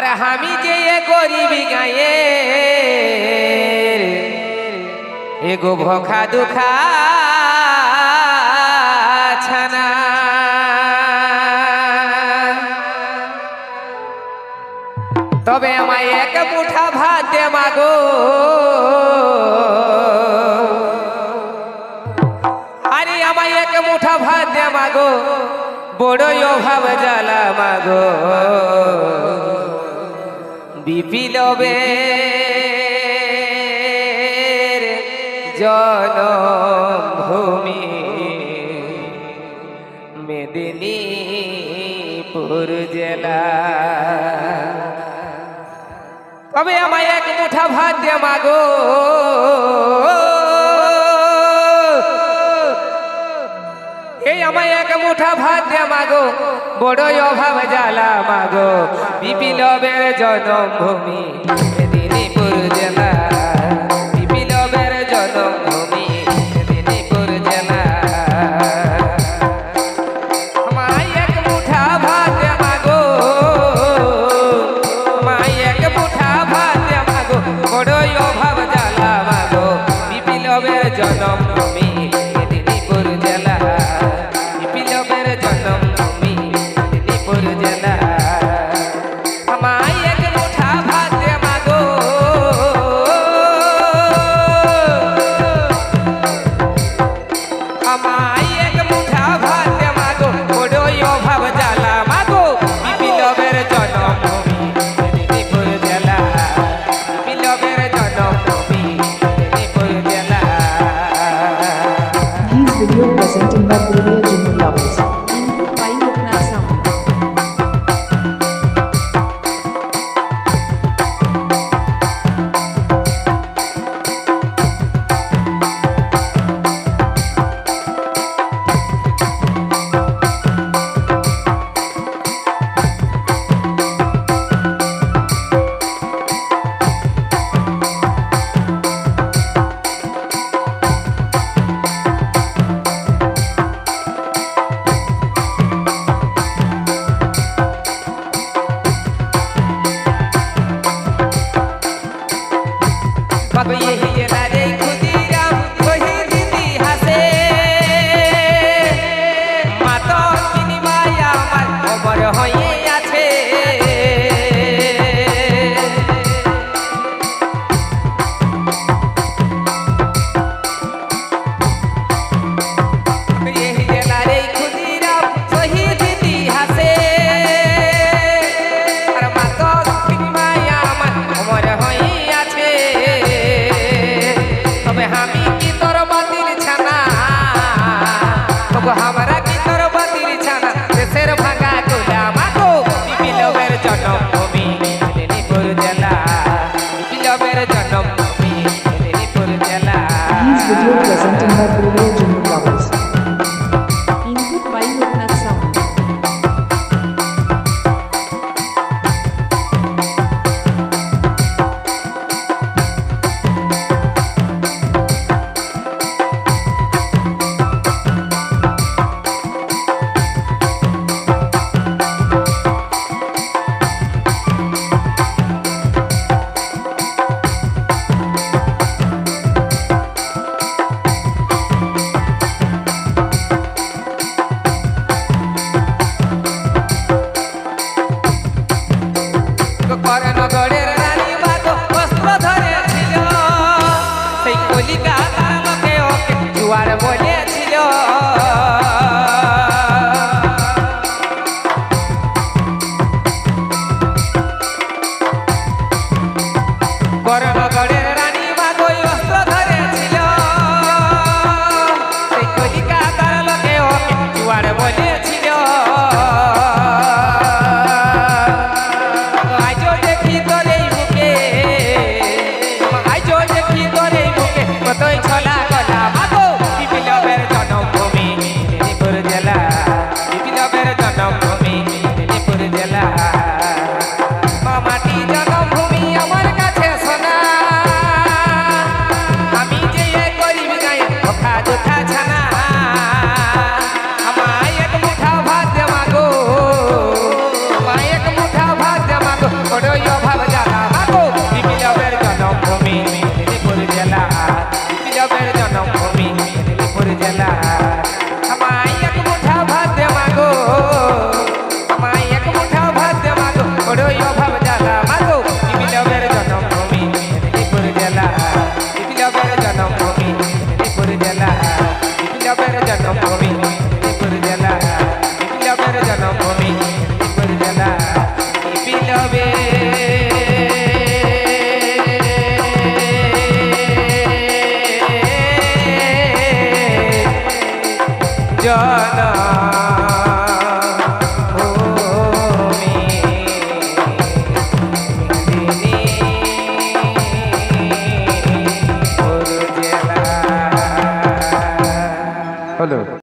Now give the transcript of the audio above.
আর আমি যে গরিবি গায়ে এগো ভখা দুখা ছানা। তবে আমায় এক মুঠা ভাত দে মাগো আরে আমায় এক মুঠা ভাত দে মাগো বড়ই অভাব জ্বালা মাগো বিপিলবে জনমভূমি মেদিনীপুর জেলা। তবে আমায় এক মুঠা ভাত দিয়ে মাগো। এই আমায় এক মুঠা ভাত দিয়ে মাগো। বড়ই অভাব জ্বালা মাগো। বিপিলবের জন্মভূমি, মেদিনীপুর জেলা। বিপিলবের জন্মভূমি, মেদিনীপুর জেলা। ভাত মাগো। এক মাগো। অভাব Copy it.